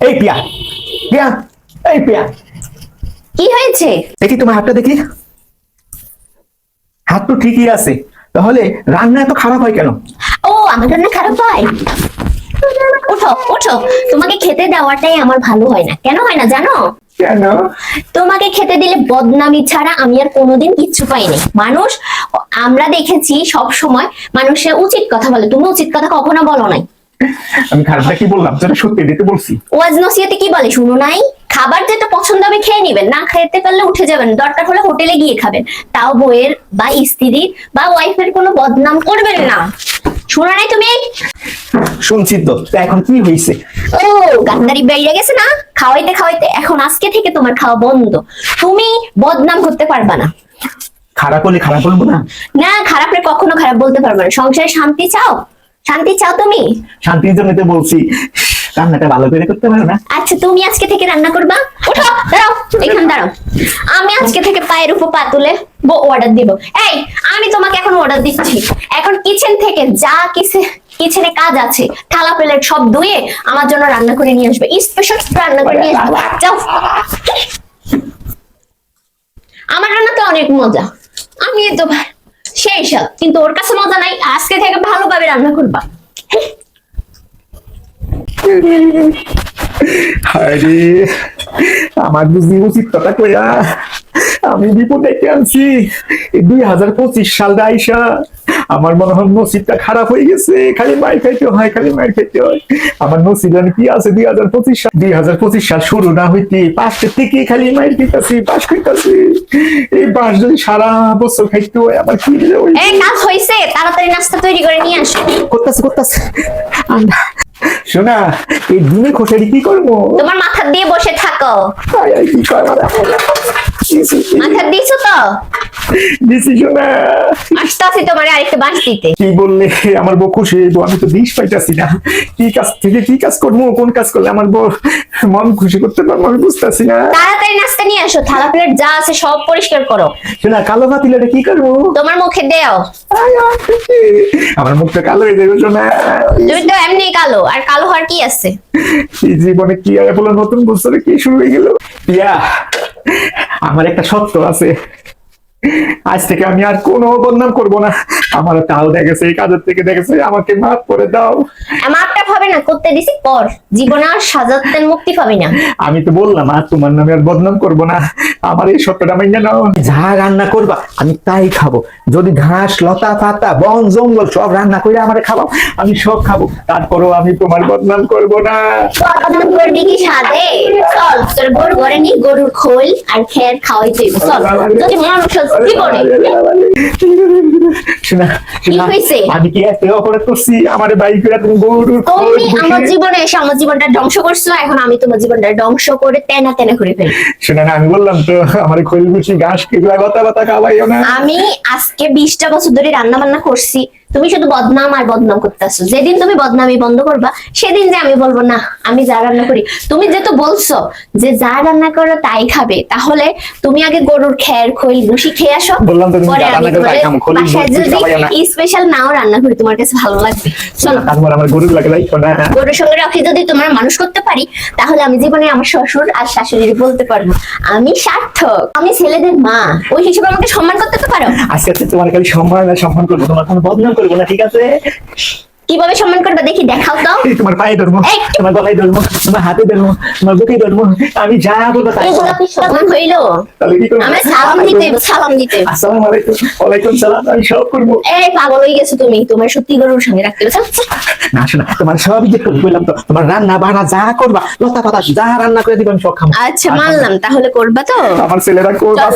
এই পিয়া পিয়া এই পিয়া। কি হয়েছে? দেখি তোমার হাতটা দেখি। হাত তো ঠিকই আছে তাহলে রান্না এত খারাপ হয় কেন? ও আমার রান্না খারাপ হয়। ওঠো ওঠো তোমাকে খেতে দেওয়াটাই আমার ভালো হয় না। কেন হয় না জানো? কেন? তোমাকে খেতে দিলে বদনামি ছাড়া আমি আর কোনোদিন কিচ্ছু পাইনি। মানুষ আমরা দেখেছি সব সময় মানুষের উচিত কথা বলে। তুমি উচিত কথা কখনো বলো নাই। আমি খারাপটা কি বললাম? যেটা সত্যি দিতে বলছি। ওয়াজ নসিহতে কি বলে? শুনো নাই? খাবার যেটা পছন্দ হবে খেয়ে নিবেন। না খেতে পারলে উঠে যাবেন। দরকার হলে হোটেলে গিয়ে খাবেন। তাও বইয়ের বা স্ত্রীর বা ওয়াইফের কোনো বদনাম করবেন না। শুনো নাই তুমি? শুনছি তো এখন কি হয়েছে? ও গান্দারি বেরিয়ে গেছে না? খাওয়াইতে খাওয়াইতে এখন আজকে থেকে তোমার খাওয়া বন্ধ। তুমি বদনাম করতে পারবা না। খারাপ হলে খারাপ বলব না? না খারাপে কখনো খারাপ বলতে পারবে না। সংসারে শান্তি চাও? শান্তি চাও তুমি? শান্তির জন্য তো বলছি রান্নাটা ভালো করে করতে পারো না। আচ্ছা তুমি আজকে থেকে রান্না করবা? ওঠো দাঁড়াও এখানে দাঁড়াও। আমি আজকে থেকে পায়ের উপর পা তুলে বো অর্ডার দিব। এই আমি তোমাকে এখন অর্ডার দিচ্ছি। এখন কিচেন থেকে যা কিসে কিচেনে কাজ আছে থালা প্লেট সব ধুয়ে আমার জন্য রান্না করে নিয়ে আসবে। স্পেশাল রান্না করে নিয়ে আসবে। যাও। আমার রান্না তো অনেক মজা। আমি তো সেই সব কিন্তু ওর কাছে মজা নাই, আজকে থেকে ভালোভাবে রান্না করবা। আরে আমার বুঝি উচিত কথা কইয়া আমি বিপদ ডেকে আনছি। দুই হাজার পঁচিশ সালটা আইসা আমার মনে হয় নসিবটা খারাপ হয়ে গেছে। খালি মার খাইতে হয় খালি মার খাইতে হয়। আমার নসিব কি আছে দুই হাজার পঁচিশ সাল। দুই হাজার পঁচিশ সাল শুরু না হইতে পাঁচটা থেকে খালি মার খাইতাছি পাশ খাইতাছি এই বাস যদি সারা বছর খাইতে হয় আমার কি কাজ হয়েছে তাড়াতাড়ি নাস্তা তৈরি করে নিয়ে আসো। করতেছে করতেছে। শোনা এই দিনে খোসারি কি করব? তোমার মাথা দিয়ে বসে থাকো। কি মাথা দিছো তো? দিছি শোনা আসতে আসি তোমার আরেকটা বাঁশ দিতে। কি বললে? আমার বউ খুশি হইব আমি তো পাইতাছি না। কি কাজ থেকে কি কাজ করব? কোন কাজ করলে আমার বউ মন খুশি করতে পারব? আমি বুঝতেছি না। তাড়াতাড়ি নাস্তা নিয়ে আসো থালা প্লেট যা আছে সব পরিষ্কার করো। শোনা কালো পাতিলাটা কি করব? তোমার মুখে দেও। আমার মুখটা কালো হয়ে যাবে শোনা তুমি তো এমনি কালো আর কালো হওয়ার কি আছে? এই জীবনে কি আর বলে নতুন বছরে কি শুরু হয়ে গেল? ইয়া আমার একটা সত্য আছে। আজ থেকে আমি আর কোনো বদনাম করব না। আমার তাও দেখেছে এই কাজের থেকে দেখেছে আমাকে মাফ করে দাও। আমারটা পাবে না করতে দিছি পর। জীবনে আর সাজাতে মুক্তি পাবি না। আমি তো বললাম আর তোমার নামে আর বদনাম করব না। আমার এই সত্যটা মাইনা নাও। যা রান্না করবা আমি তাই খাব। যদি ঘাস লতা পাতা বন জঙ্গল সব রান্না করে আমারে খাব আমি সব খাব। তারপরও আমি তোমার বদনাম করব না। বদনাম করবি কি সাদে চল তোর গরু ঘরে নি গরুর খোল আর খের খাওয়াই তুই। চল যদি মানুষ জীবনে শোনা শোনা, আমি কি এত অপরাধ করছি? আমার বাইক করে তুমি গরুর খোল তুমি আমার জীবনে এসে আমার জীবনটা ধ্বংস করছ এখন আমি তোমার জীবনটা ধ্বংস করে তেনা তেনা করে ফেলি। শোনা না আমি বললাম তো আমার খোল গুছি ঘাস কিগুলা কথা কথা খাওয়াইও না। আমি আজকে বিশটা বছর ধরে রান্না বান্না করছি তুমি শুধু বদনাম আর বদনাম করতেছো। যেদিন তুমি বদনামি বন্ধ করবা সেদিন যে আমি বলব না আমি যা রান্না করি। তুমি যেহেতু বলছো যে যা রান্না করো তাই খাবে তাহলে তুমি আগে গরুর খের খৈল ভুসি খেয়ে আসো। পরে আমি যদি স্পেশাল নাও রান্না করি তোমার কাছে ভালো লাগবে। চলো। গরুর সঙ্গে রাখি যদি তোমার মানুষ করতে পারি তাহলে আমি জীবনে আমার শ্বশুর আর শাশুড়ি বলতে পারব। আমি সার্থক আমি ছেলেদের মা। ওই হিসেবে আমাকে সম্মান করতে তো পারো। আজকে আজকে তোমার খালি সম্মান সম্মান করব তোমার কোনো বদনাম করব না ঠিক আছে? কীভাবে সম্মান করবে দেখি দেখাও তো। তোমার পায়ে ধরবো তোমার গলায় ধরবো তোমার হাতে ধরবো তোমার বুকে ধরবো আমি যা বলব তাই কি সম্মান হইল? তাহলে কি করব? আমি সালাম দিতে সালাম দিতে। আসসালামু আলাইকুম। ওয়ালাইকুম সালাম আমি সব করব। এই পাগল হয়ে গেছো তুমি। তোমার সত্যি গরুর সঙ্গে রাখতে হবে। না শোনা তোমার সবই যে করব বললাম তো তোমার রান্না বাড়া যা করবা লতা পাতা যা রান্না করে দিবে আমি সব খাব। আচ্ছা মানলাম তাহলে করবা তো। আমার ছেলেরা করবা